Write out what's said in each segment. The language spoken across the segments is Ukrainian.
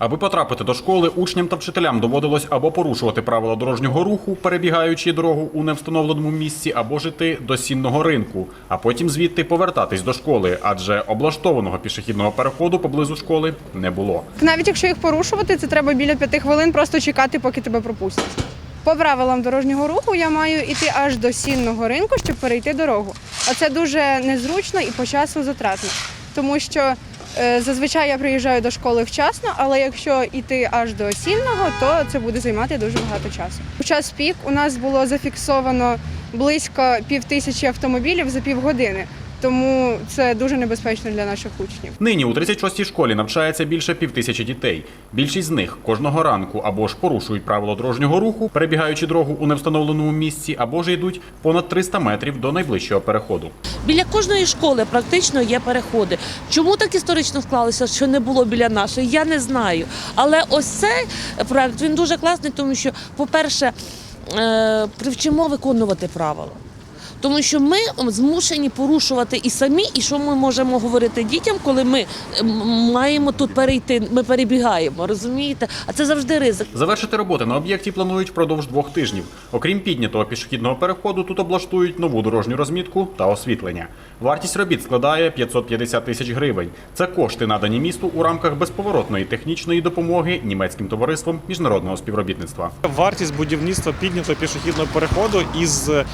Аби потрапити до школи, учням та вчителям доводилось або порушувати правила дорожнього руху, перебігаючи дорогу у невстановленому місці, або жити до сінного ринку, а потім звідти повертатись до школи, адже облаштованого пішохідного переходу поблизу школи не було. Навіть якщо їх порушувати, це треба біля п'яти хвилин просто чекати, поки тебе пропустять. По правилам дорожнього руху я маю йти аж до сінного ринку, щоб перейти дорогу. А це дуже незручно і по часу затратно, тому що зазвичай я приїжджаю до школи вчасно, але якщо йти аж до осінного, то це буде займати дуже багато часу. У час пік у нас було зафіксовано близько півтисячі автомобілів за півгодини, тому це дуже небезпечно для наших учнів. Нині у 36-й школі навчається більше півтисячі дітей. Більшість з них кожного ранку або ж порушують правила дорожнього руху, перебігаючи дорогу у невстановленому місці, або ж йдуть понад 300 метрів до найближчого переходу. Біля кожної школи практично є переходи. Чому так історично склалося, що не було біля нашої, я не знаю. Але ось цей проект він дуже класний, тому що, по-перше, е, привчимо виконувати правила. Тому що ми змушені порушувати і самі, і що ми можемо говорити дітям, коли ми маємо тут перейти, ми перебігаємо, розумієте? А це завжди ризик. Завершити роботи на об'єкті планують впродовж двох тижнів. Окрім піднятого пішохідного переходу, тут облаштують нову дорожню розмітку та освітлення. Вартість робіт складає 550 тисяч гривень. Це кошти надані місту у рамках безповоротної технічної допомоги німецьким товариством міжнародного співробітництва. Вартість будівництва піднятого пішохідного переходу із е,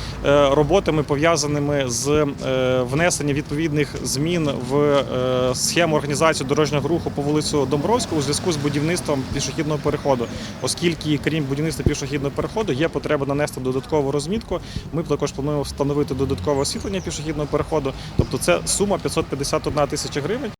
роботами пов'язаними з е, внесенням відповідних змін в е, схему організації дорожнього руху по вулицю Домбровську у зв'язку з будівництвом пішохідного переходу, оскільки крім будівництва пішохідного переходу є потреба нанести додаткову розмітку. Ми також плануємо встановити додаткове освітлення пішохідного переходу. Тобто це сума 551 тисяча гривень.